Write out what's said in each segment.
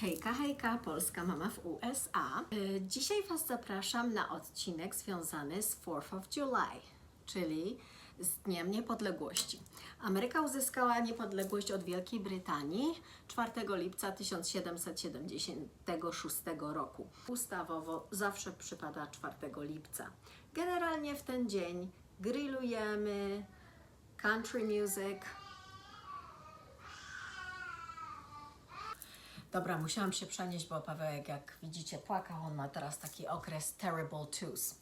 Hejka, hejka, Polska Mama w USA. Y, Dzisiaj Was zapraszam na odcinek związany z 4th of July, czyli z Dniem Niepodległości. Ameryka uzyskała niepodległość od Wielkiej Brytanii 4 lipca 1776 roku. Ustawowo zawsze przypada 4 lipca. Generalnie w ten dzień grillujemy, country music, Dobra, musiałam się przenieść, bo Pawełek, jak widzicie, płakał. On ma teraz taki okres terrible twos.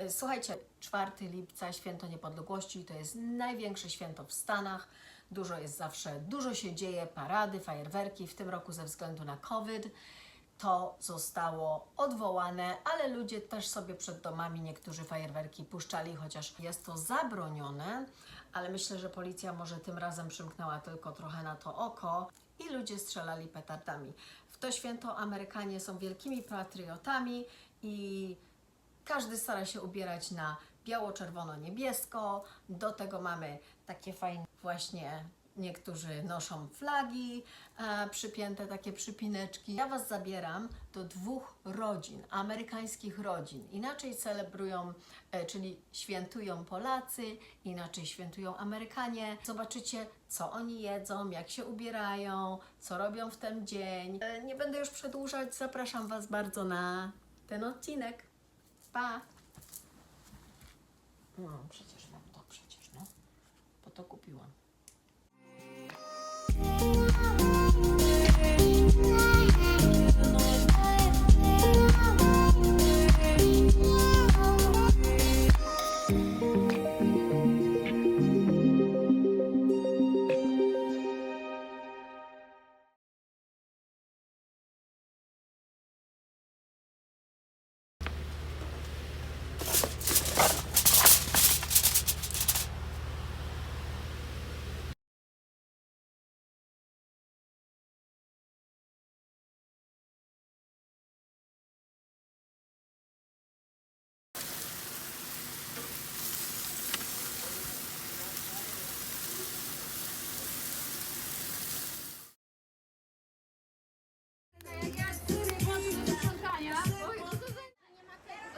Y, Słuchajcie, 4 lipca, święto niepodległości, to jest największe święto w Stanach. Dużo jest zawsze, dużo się dzieje, parady, fajerwerki. W tym roku ze względu na COVID to zostało odwołane, ale ludzie też sobie przed domami niektórzy fajerwerki puszczali, chociaż jest to zabronione, ale myślę, że policja może tym razem przymknęła tylko trochę na to oko i ludzie strzelali petardami. W to święto Amerykanie są wielkimi patriotami i każdy stara się ubierać na biało-czerwono-niebiesko. Do tego mamy takie fajne właśnie niektórzy noszą flagi e, przypięte, takie przypineczki. Ja Was zabieram do dwóch rodzin, amerykańskich rodzin. Inaczej celebrują, e, czyli świętują Polacy, inaczej świętują Amerykanie. Zobaczycie, co oni jedzą, jak się ubierają, co robią w ten dzień. E, nie będę już przedłużać, zapraszam Was bardzo na ten odcinek. Pa! No, przecież mam to, przecież, no. Po to kupiłam.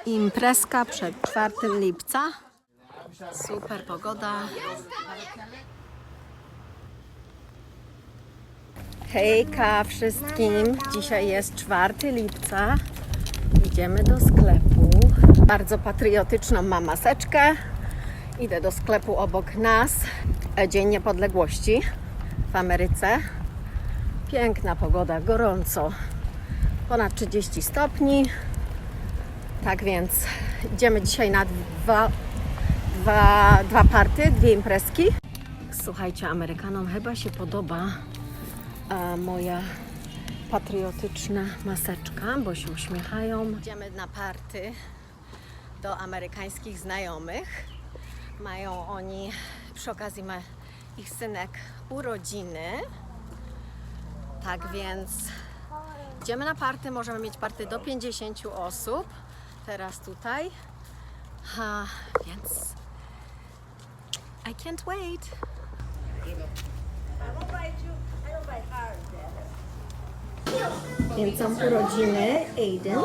Imprezka przed 4 lipca. Super pogoda. Hejka wszystkim. Dzisiaj jest 4 lipca. Idziemy do sklepu. Bardzo patriotyczną mam maseczkę. Idę do sklepu obok nas. E, Dzień Niepodległości w Ameryce. Piękna pogoda, gorąco. Ponad 30 stopni. Tak więc idziemy dzisiaj na dwa, dwa, dwa party, dwie imprezki. Słuchajcie, Amerykanom chyba się podoba a, moja patriotyczna maseczka, bo się uśmiechają. Idziemy na party do amerykańskich znajomych. Mają oni, przy okazji ma ich synek urodziny. Tak więc Idziemy na party, możemy mieć party do 50 osób. Teraz tutaj. Ha, więc I can't wait. Więc są urodziny Aiden.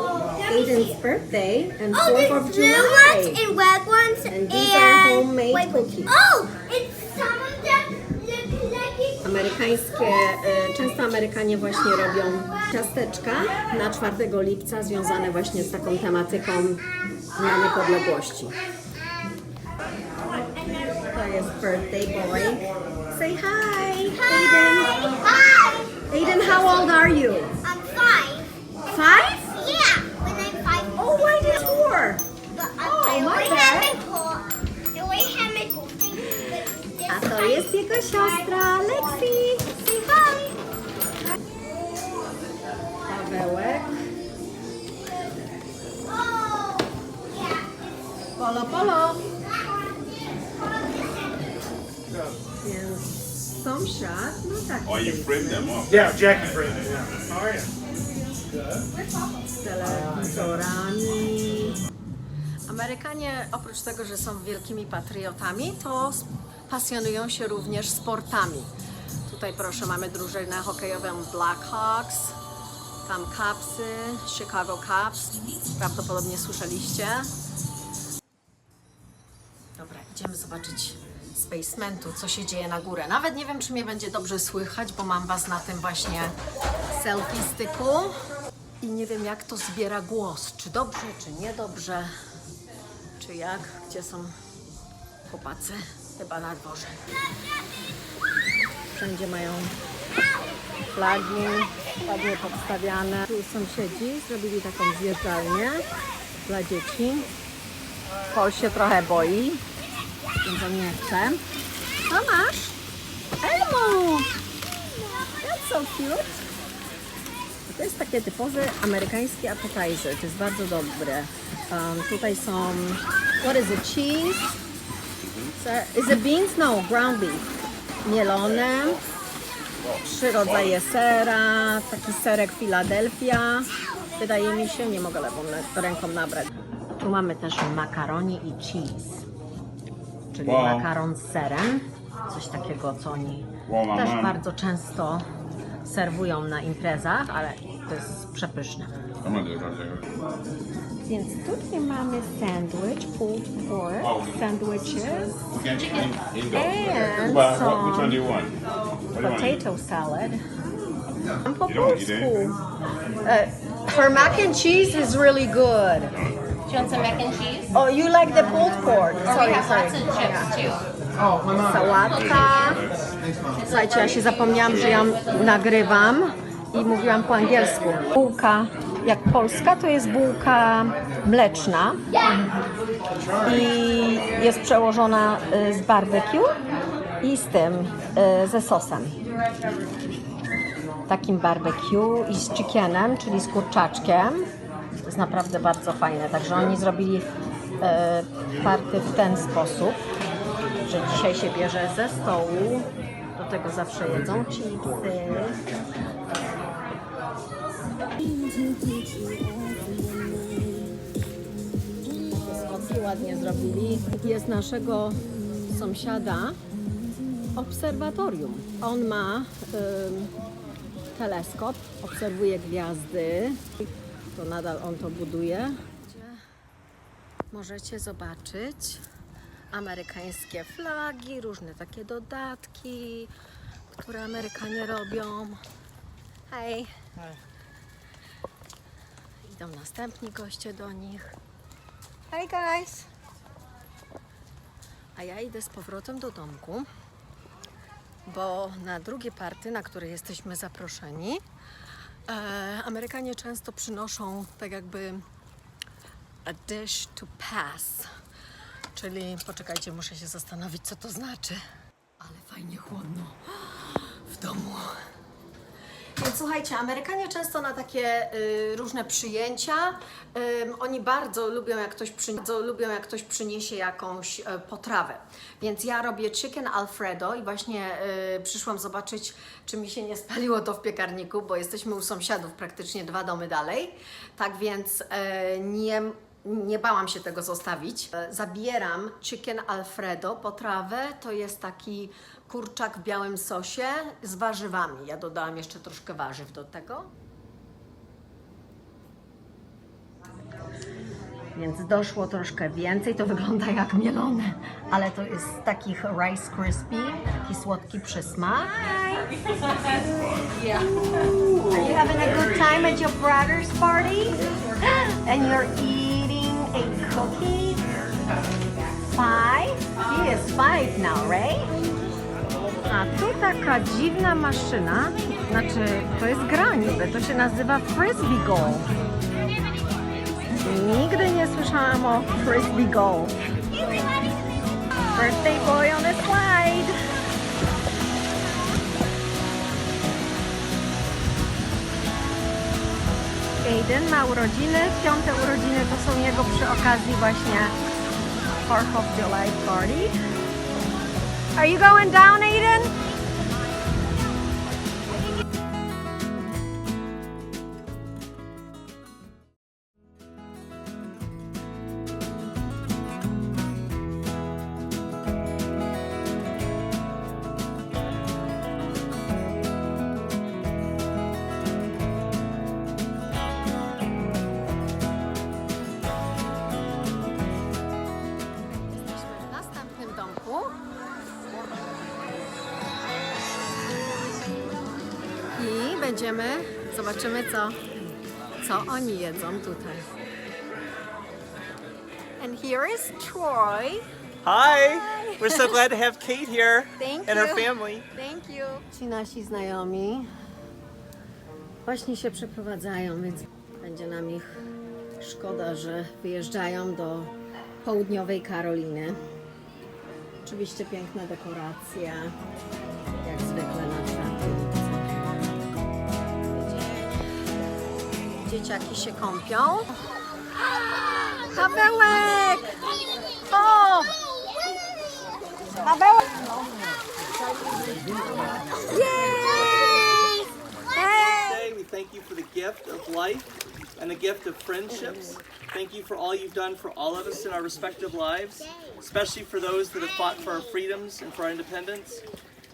Aiden's birthday and Oh, 4th there's of blue ones July. and red ones And these are homemade cookies. Oh, Amerykańskie, e, często Amerykanie właśnie robią ciasteczka na 4 lipca związane właśnie z taką tematyką Dnia Niepodległości. To jest birthday boy. Say hi, Aiden. Hi, Aiden, how old are you? I'm five. Five? Yeah, when I'm five. Oh, why did four? I, Oh, my bad. A to jest jego siostra Polo, polo. Więc sąsiad, no tak. Oh, you framed them up. Yeah, Jackie framed it. Yeah. Oh yeah. z telewizorami. Amerykanie oprócz tego, że są wielkimi patriotami, to pasjonują się również sportami. Tutaj proszę, mamy drużynę hokejową Blackhawks, Tam Cupsy, Chicago Cubs. Prawdopodobnie słyszeliście. Idziemy zobaczyć z basementu, co się dzieje na górę. Nawet nie wiem, czy mnie będzie dobrze słychać, bo mam Was na tym właśnie selfie styku. I nie wiem, jak to zbiera głos. Czy dobrze, czy niedobrze. Czy jak? Gdzie są chłopacy? Chyba na dworze. Wszędzie mają flagi ładnie podstawiane. Tu sąsiedzi zrobili taką zjeżdżalnię dla dzieci. Paul się trochę boi, on nie chce. Co masz? Elmo! That's so cute. To jest takie typowe amerykańskie appetizer. To jest bardzo dobre. Um, tutaj są... What is it? Cheese? Is it beans? No, ground beef. Mielone. Trzy rodzaje sera. Taki serek Philadelphia. Wydaje mi się, nie mogę lewą ręką nabrać. Tu mamy też makaroni i cheese. Czyli Wow. makaron z serem. Coś takiego, co oni Wow, też mam. bardzo często serwują na imprezach, ale to jest przepyszne. Więc tutaj mamy sandwich, pulled pork, sandwiches. And some potato salad. Po polsku. Uh, her mac and cheese is really good. Do you want some mac and cheese? Oh, you like the pulled pork? Or Sorry, we have sorry. lots of chips too. Sałatka. Słuchajcie, ja się zapomniałam, że ja nagrywam i mówiłam po angielsku. Bułka, jak polska, to jest bułka mleczna i jest przełożona y, z barbecue i z tym, y, ze sosem. Takim barbecue i z chickenem, czyli z kurczaczkiem. Jest naprawdę bardzo fajne. Także oni zrobili y, party w ten sposób że dzisiaj się bierze ze stołu. Do tego zawsze jedzą chipsy. Schodki ładnie zrobili. Jest naszego sąsiada obserwatorium. On ma ym, teleskop, obserwuje gwiazdy. To nadal on to buduje. Możecie zobaczyć amerykańskie flagi, różne takie dodatki, które Amerykanie robią. Hej. Idą następni goście do nich. Hey guys. A ja idę z powrotem do domku, bo na drugie party, na które jesteśmy zaproszeni, Amerykanie często przynoszą tak jakby a dish to pass. Czyli poczekajcie, muszę się zastanowić, co to znaczy. Ale fajnie chłodno w domu. Więc słuchajcie, Amerykanie często na takie y, różne przyjęcia, ym, oni bardzo lubią jak, ktoś przy, bardzo lubią, jak ktoś przyniesie jakąś e, potrawę. Więc ja robię chicken alfredo i właśnie y, przyszłam zobaczyć, czy mi się nie spaliło to w piekarniku, bo jesteśmy u sąsiadów praktycznie dwa domy dalej. Tak więc e, nie nie bałam się tego zostawić. E, Zabieram chicken alfredo, potrawę. To jest taki kurczak w białym sosie z warzywami. Ja dodałam jeszcze troszkę warzyw do tego. Więc doszło troszkę więcej. To wygląda jak mielone, ale to jest z takich Rice Crispy, taki słodki przysmak. Yeah. Are you having a good time at your brother's party? And you're eating a cookie? Five? He is five now, right? A tu taka dziwna maszyna, znaczy to jest gra niby, to się nazywa Frisbee Golf. Nigdy nie słyszałam o Frisbee Golf. Birthday boy on a slide. Aiden ma urodziny, piąte urodziny to są jego przy okazji właśnie Park of July Party. Are you going down, Aiden? Będziemy. Zobaczymy, co, co oni jedzą tutaj. And here is Troy. Hi. We're so glad to have Kate here Thank and her you. family. Thank you. Ci nasi znajomi właśnie się przeprowadzają, więc będzie nam ich szkoda, że wyjeżdżają do południowej Karoliny. Oczywiście piękna dekoracja, Dzieciaki się kąpią. Pawełek! O! Pawełek! Yay! Hey! We thank you for the gift of life and the gift of friendships. Thank you for all you've done for all of us in our respective lives, especially for those that have fought for our freedoms and for our independence.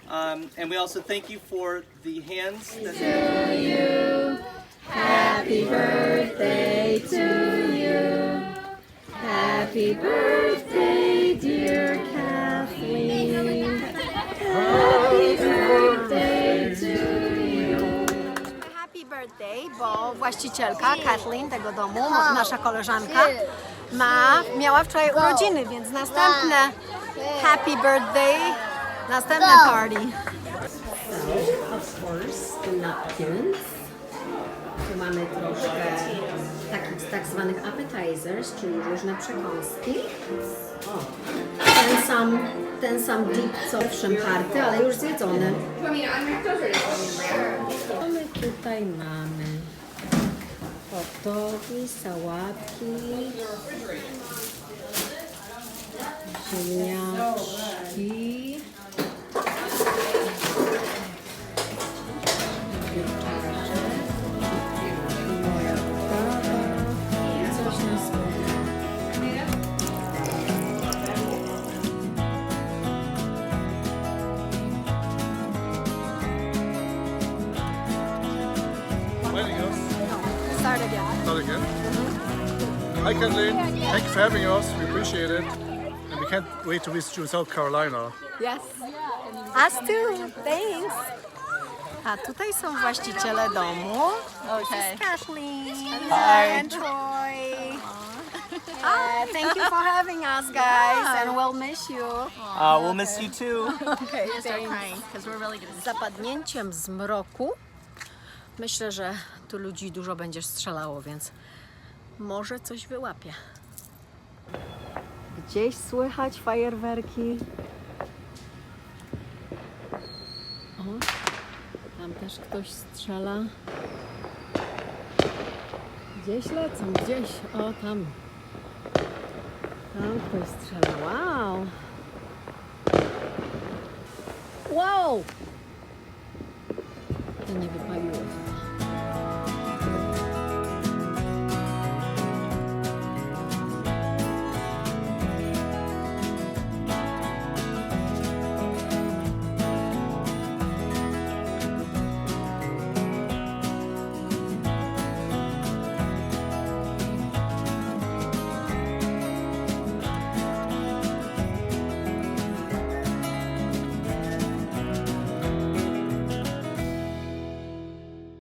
Um, and we also thank you for the hands that Happy birthday to you. Happy birthday, dear Kathleen. Happy birthday to you. Happy birthday, bo właścicielka Kathleen tego domu, nasza koleżanka, ma, miała wczoraj urodziny, więc następne happy birthday, następne party. So, of course, the napkins. Mamy troszkę takich tak zwanych appetizers, czyli różne przekąski. Ten sam, ten sam dip co w party, ale już zjedzony. Co my tutaj mamy? Hot dogi, sałatki, ziemniaczki. Hi, Kathleen. Thank you for having us. We appreciate it. And we can't wait to visit you in South Carolina. Yes. Us too. Thanks. A tutaj są właściciele domu. Okay. Kathleen Hi. and Troy. Ah, thank you for having us, guys, and we'll miss you. uh, we'll miss you too. Okay, Z zapadnięciem zmroku myślę, że tu ludzi dużo będzie strzelało, więc może coś wyłapie. Gdzieś słychać fajerwerki. O, tam też ktoś strzela. Gdzieś lecą, gdzieś. O, tam. Tam ktoś strzela. Wow! Wow!